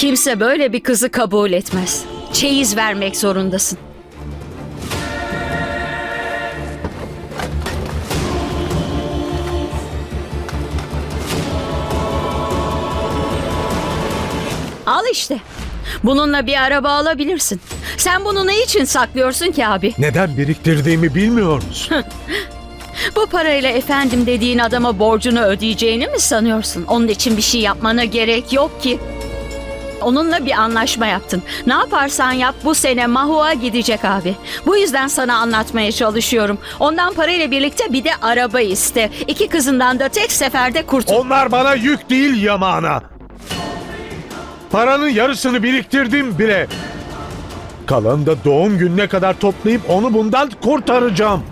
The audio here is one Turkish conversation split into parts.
Kimse böyle bir kızı kabul etmez. Çeyiz vermek zorundasın. Al işte. Bununla bir araba alabilirsin. Sen bunu ne için saklıyorsun ki abi? Neden biriktirdiğimi bilmiyor musun? Bu parayla efendim dediğin adama borcunu ödeyeceğini mi sanıyorsun? Onun için bir şey yapmana gerek yok ki. Onunla bir anlaşma yaptın. Ne yaparsan yap bu sene Mahua gidecek abi. Bu yüzden sana anlatmaya çalışıyorum. Ondan parayla birlikte bir de araba iste. İki kızından da tek seferde kurtul. Onlar bana yük değil yamağına. Paranın yarısını biriktirdim bile. Kalanı da doğum gününe kadar toplayıp onu bundan kurtaracağım.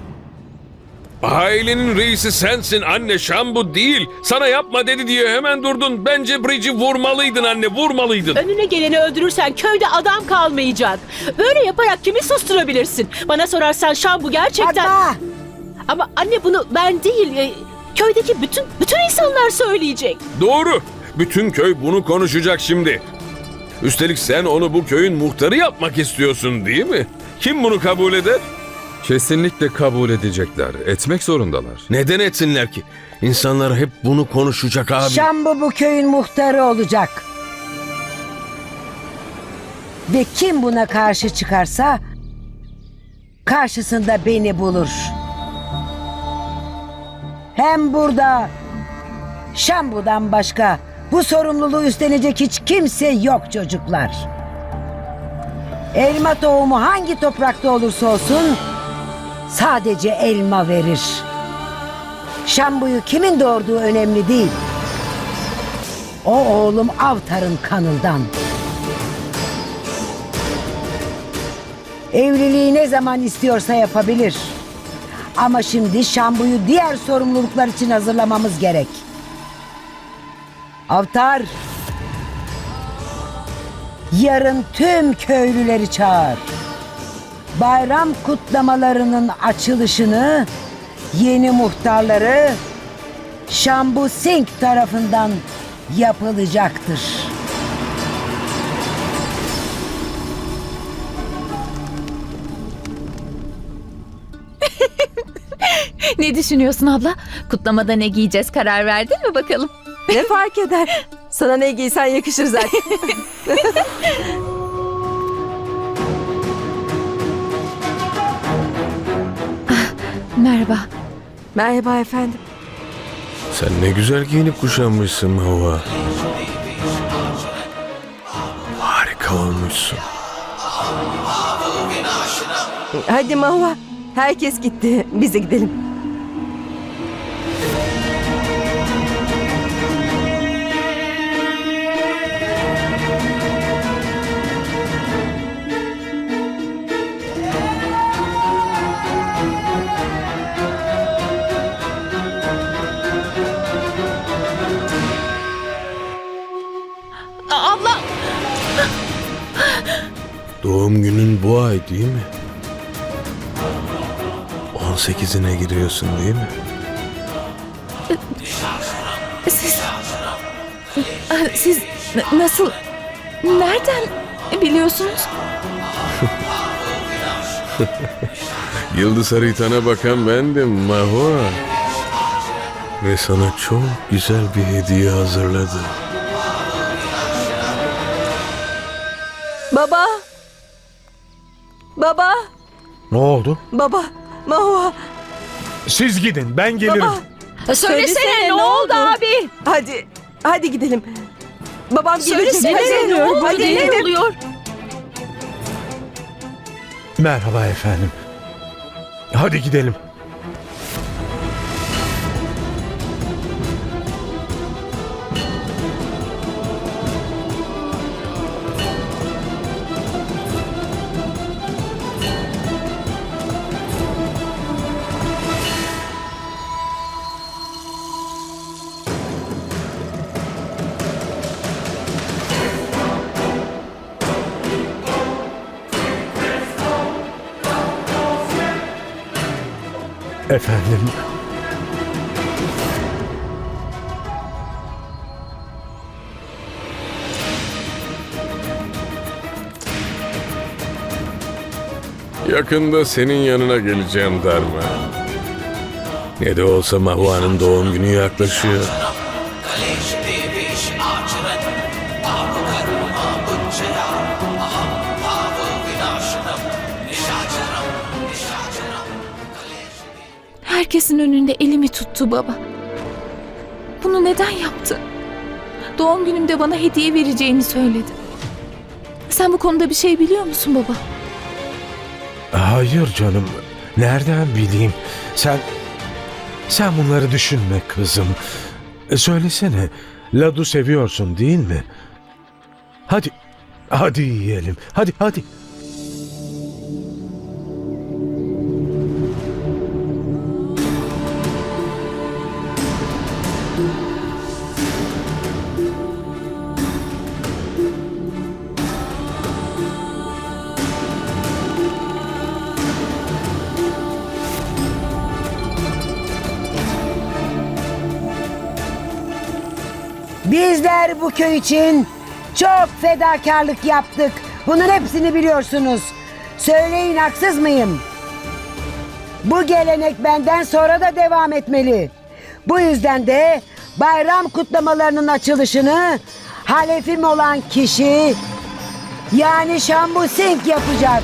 Ailenin reisi sensin anne Şambu değil. Sana yapma dedi diye hemen durdun. Bence Bridge'i vurmalıydın anne vurmalıydın. Önüne geleni öldürürsen köyde adam kalmayacak. Böyle yaparak kimi susturabilirsin? Bana sorarsan Şam bu gerçekten... Fatma! Ama anne bunu ben değil, e, köydeki bütün bütün insanlar söyleyecek. Doğru. Bütün köy bunu konuşacak şimdi. Üstelik sen onu bu köyün muhtarı yapmak istiyorsun değil mi? Kim bunu kabul eder? Kesinlikle kabul edecekler. Etmek zorundalar. Neden etsinler ki? İnsanlar hep bunu konuşacak abi. Şambu bu köyün muhtarı olacak. Ve kim buna karşı çıkarsa karşısında beni bulur. Hem burada Şambu'dan başka bu sorumluluğu üstlenecek hiç kimse yok çocuklar. Elma tohumu hangi toprakta olursa olsun sadece elma verir. Şambu'yu kimin doğurduğu önemli değil. O oğlum Avtar'ın kanından. Evliliği ne zaman istiyorsa yapabilir. Ama şimdi Şambu'yu diğer sorumluluklar için hazırlamamız gerek. Avtar, yarın tüm köylüleri çağır. Bayram kutlamalarının açılışını yeni muhtarları Şambu Singh tarafından yapılacaktır. Ne düşünüyorsun abla? Kutlamada ne giyeceğiz karar verdin mi bakalım? Ne fark eder? Sana ne giysen yakışır zaten. Merhaba. Merhaba efendim. Sen ne güzel giyinip kuşanmışsın Mahva. Harika olmuşsun. Hadi Mahva. Herkes gitti. Biz de gidelim. Değil mi? 18'ine giriyorsun değil mi? Siz... Siz nasıl... Nereden biliyorsunuz? Yıldız haritana bakan bendim Mahua. Ve sana çok güzel bir hediye hazırladım. Baba. Baba. Ne oldu? Baba. Mahva. Siz gidin ben gelirim. Baba. Söylesene, Söylesene, ne ne oldu oldu? abi? Hadi. Hadi gidelim. Babam gelecek. Söylesene Hadi. ne oldu? Hadi Neler gidelim. oluyor? Merhaba efendim. Hadi gidelim. Efendim? Yakında senin yanına geleceğim Darma. Ne de olsa Mahua'nın doğum günü yaklaşıyor. Herkesin önünde elimi tuttu baba. Bunu neden yaptı? Doğum günümde bana hediye vereceğini söyledi. Sen bu konuda bir şey biliyor musun baba? Hayır canım. Nereden bileyim? Sen sen bunları düşünme kızım. E, söylesene. Ladu seviyorsun değil mi? Hadi hadi yiyelim. Hadi hadi. Bizler bu köy için çok fedakarlık yaptık. Bunun hepsini biliyorsunuz. Söyleyin haksız mıyım? Bu gelenek benden sonra da devam etmeli. Bu yüzden de bayram kutlamalarının açılışını halefim olan kişi yani Şambu Singh yapacak.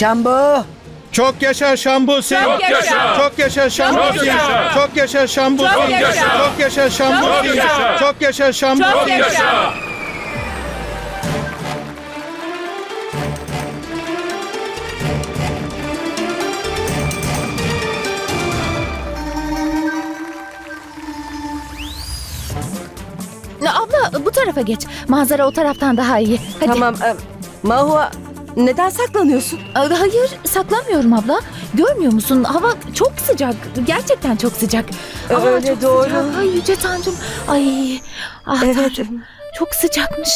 Şambu Çok yaşa Şambu Singh. Çok yaşa. Çok yaşa Şambu Çok yaşa. Çok yaşa Şambu Çok yaşa. Çok yaşa Şambu Çok yaşa. Çok yaşa Şambu Çok yaşa. Abla bu tarafa geç. Manzara o taraftan daha iyi. Hadi. Tamam. e, Mahua neden saklanıyorsun? Hayır saklanmıyorum abla. Görmüyor musun? Hava çok sıcak. Gerçekten çok sıcak. Aa, Öyle çok doğru. Sıcak. Ay yüce tanrım. Ay. Ah Evet. tanrım. Çok sıcakmış.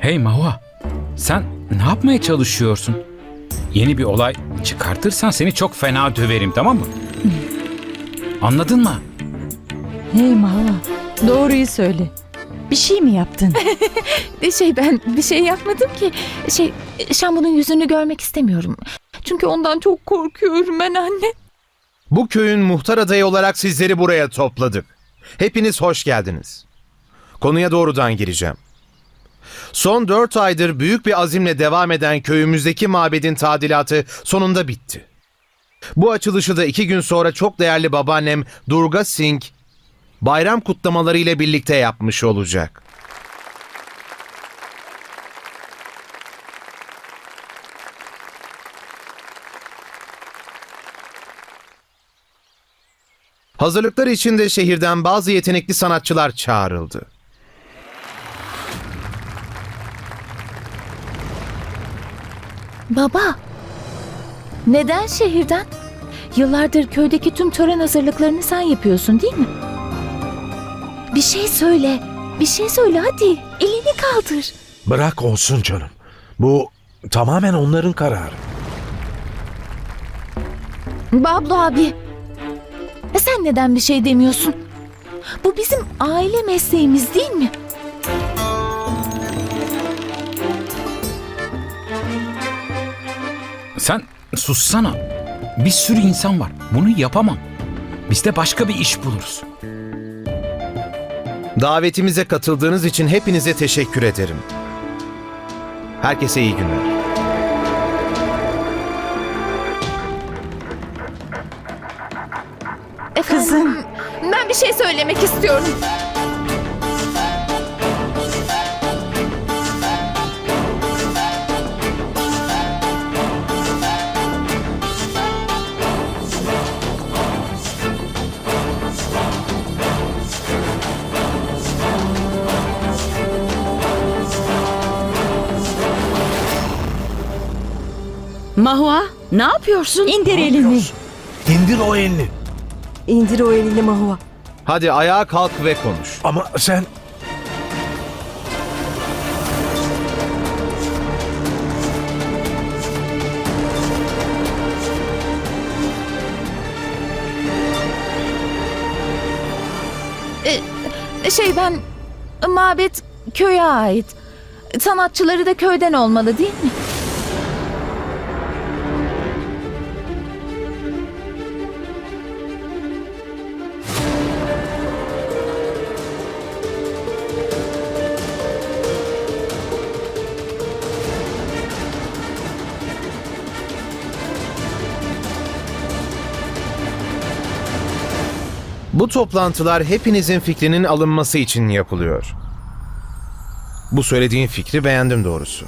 Hey Mahua, sen ne yapmaya çalışıyorsun? Yeni bir olay çıkartırsan seni çok fena döverim tamam mı? Anladın mı? Hey Mahva, doğruyu söyle. Bir şey mi yaptın? Şey ben bir şey yapmadım ki. Şey Şambu'nun yüzünü görmek istemiyorum. Çünkü ondan çok korkuyorum ben anne. Bu köyün muhtar adayı olarak sizleri buraya topladık. Hepiniz hoş geldiniz. Konuya doğrudan gireceğim. Son dört aydır büyük bir azimle devam eden köyümüzdeki mabedin tadilatı sonunda bitti. Bu açılışı da iki gün sonra çok değerli babaannem Durga Singh bayram kutlamaları ile birlikte yapmış olacak. Hazırlıklar için de şehirden bazı yetenekli sanatçılar çağrıldı. Baba. Neden şehirden? Yıllardır köydeki tüm tören hazırlıklarını sen yapıyorsun değil mi? Bir şey söyle. Bir şey söyle hadi. Elini kaldır. Bırak olsun canım. Bu tamamen onların kararı. Bablo abi. E Sen neden bir şey demiyorsun? Bu bizim aile mesleğimiz değil mi? Sen sussana. Bir sürü insan var. Bunu yapamam. Biz de başka bir iş buluruz. Davetimize katıldığınız için hepinize teşekkür ederim. Herkese iyi günler. Efendim, Kızım. Ben bir şey söylemek istiyorum. Mahua ne yapıyorsun? İndir elini. İndir o elini. İndir o elini Mahua. Hadi ayağa kalk ve konuş. Ama sen... Ee, şey ben... Mabet köye ait. Sanatçıları da köyden olmalı değil mi? Bu toplantılar hepinizin fikrinin alınması için yapılıyor. Bu söylediğin fikri beğendim doğrusu.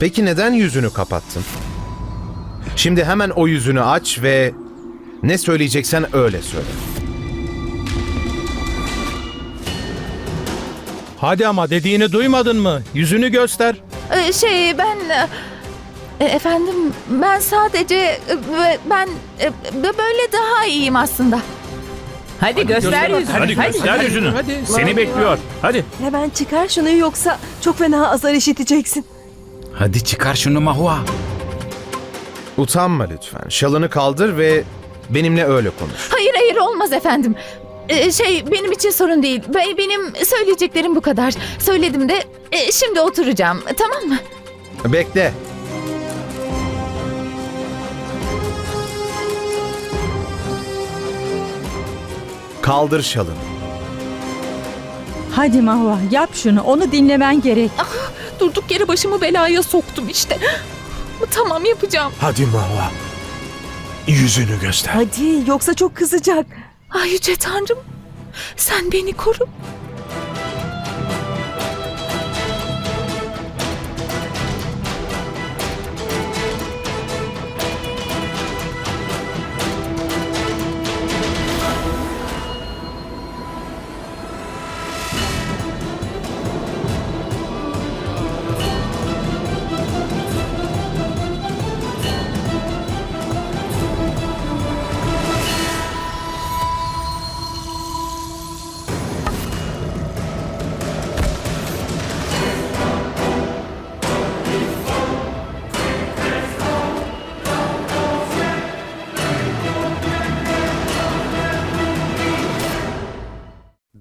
Peki neden yüzünü kapattın? Şimdi hemen o yüzünü aç ve ne söyleyeceksen öyle söyle. Hadi ama dediğini duymadın mı? Yüzünü göster. Ee, Şey ben e, efendim ben sadece e, ben e, böyle daha iyiyim aslında. Hadi göster yüzünü. Hadi göster yüzünü. Hadi. Seni bekliyor. Hadi. Hemen çıkar şunu yoksa çok fena azar işiteceksin. Hadi çıkar şunu Mahua. Utanma lütfen. Şalını kaldır ve benimle öyle konuş. Hayır hayır olmaz efendim. Ee, Şey benim için sorun değil. Be- Benim söyleyeceklerim bu kadar. Söyledim de e, şimdi oturacağım tamam mı? Bekle. Kaldır şalını. Hadi Mahva yap şunu. Onu dinlemen gerek. Durduk yere başımı belaya soktum işte. Tamam yapacağım. Hadi Mahva. Yüzünü göster. Hadi yoksa çok kızacak. Ay yüce tanrım. Sen beni koru.